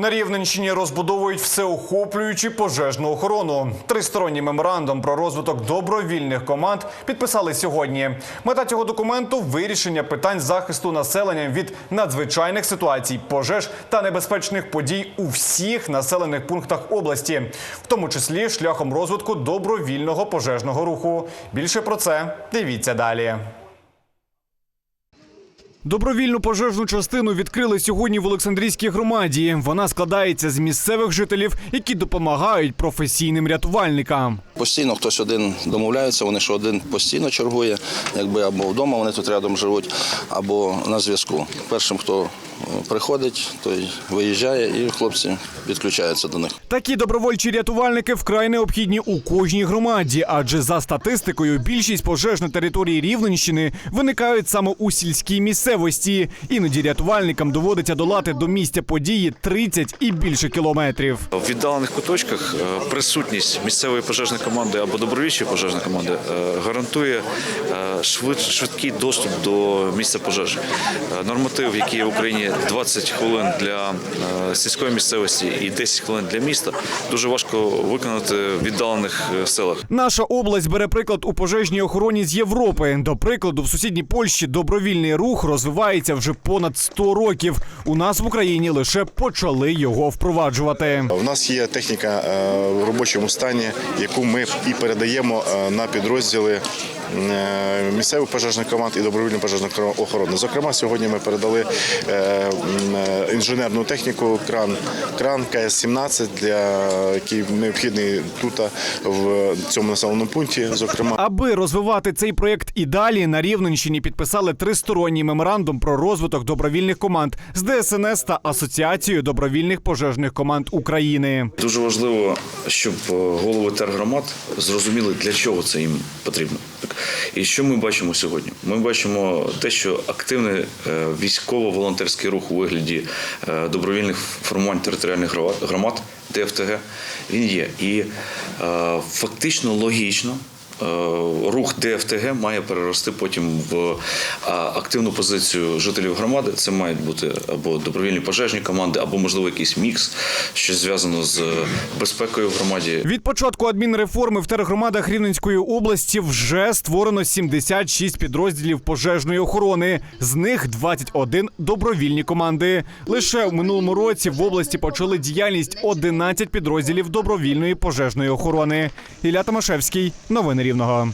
На Рівненщині розбудовують всеохоплюючу пожежну охорону. Тристоронній меморандум про розвиток добровільних команд підписали сьогодні. Мета цього документу вирішення питань захисту населення від надзвичайних ситуацій, пожеж та небезпечних подій у всіх населених пунктах області, в тому числі шляхом розвитку добровільного пожежного руху. Більше про це дивіться далі. Добровільну пожежну частину відкрили сьогодні в Олександрійській громаді. Вона складається з місцевих жителів, які допомагають професійним рятувальникам. Постійно хтось один домовляється, вони що один постійно чергує, якби або вдома вони тут рядом живуть, або на зв'язку. Першим, хто е, приходить, той виїжджає, і хлопці підключаються до них. Такі добровольчі рятувальники вкрай необхідні у кожній громаді, адже за статистикою більшість пожеж на території Рівненщини виникають саме у сільській місцевості. Іноді рятувальникам доводиться долати до місця події 30 і більше кілометрів. В віддалених куточках е, присутність місцевої пожежної команди або добровільчої пожежної команди е, гарантує е, швидкий доступ до місця пожежі. Норматив, який є в Україні 20 хвилин для сільської місцевості і 10 хвилин для міста, дуже важко виконати в віддалених селах. Наша область бере приклад у пожежній охороні з Європи. До прикладу, в сусідній Польщі добровільний рух розвивається вже понад 100 років. У нас в Україні лише почали його впроваджувати. У нас є техніка е, в робочому стані, яку ми і передаємо е, на підрозділи місцевих пожежних команд і добровільної пожежної охорони. Зокрема, сьогодні ми передали е, е, інженерну техніку, кран, кран КС-17, для який необхідний тут в цьому населеному пункті. Зокрема. Аби розвивати цей проєкт і далі на Рівненщині підписали тристоронній меморандум про розвиток добровільних команд з ДСНС та Асоціацією добровільних пожежних команд України. Дуже важливо, щоб е, голови тергромад зрозуміли, для чого це їм потрібно. І що ми бачимо сьогодні? Ми бачимо те, що активний е, військово-волонтерський рух у вигляді е, добровільних формувань територіальних громад- громад ДФТГ він є. І е, фактично логічно. Е, Рух ДФТГ має перерости потім в активну позицію жителів громади. Це мають бути або добровільні пожежні команди, або можливо якийсь мікс, що зв'язано з безпекою в громаді. Від початку адмінреформи в тергромадах Рівненської області вже створено 76 підрозділів пожежної охорони. З них 21 добровільні команди. Лише в минулому році в області почали діяльність 11 підрозділів добровільної пожежної охорони. Ілля Томашевський, новини Рівного.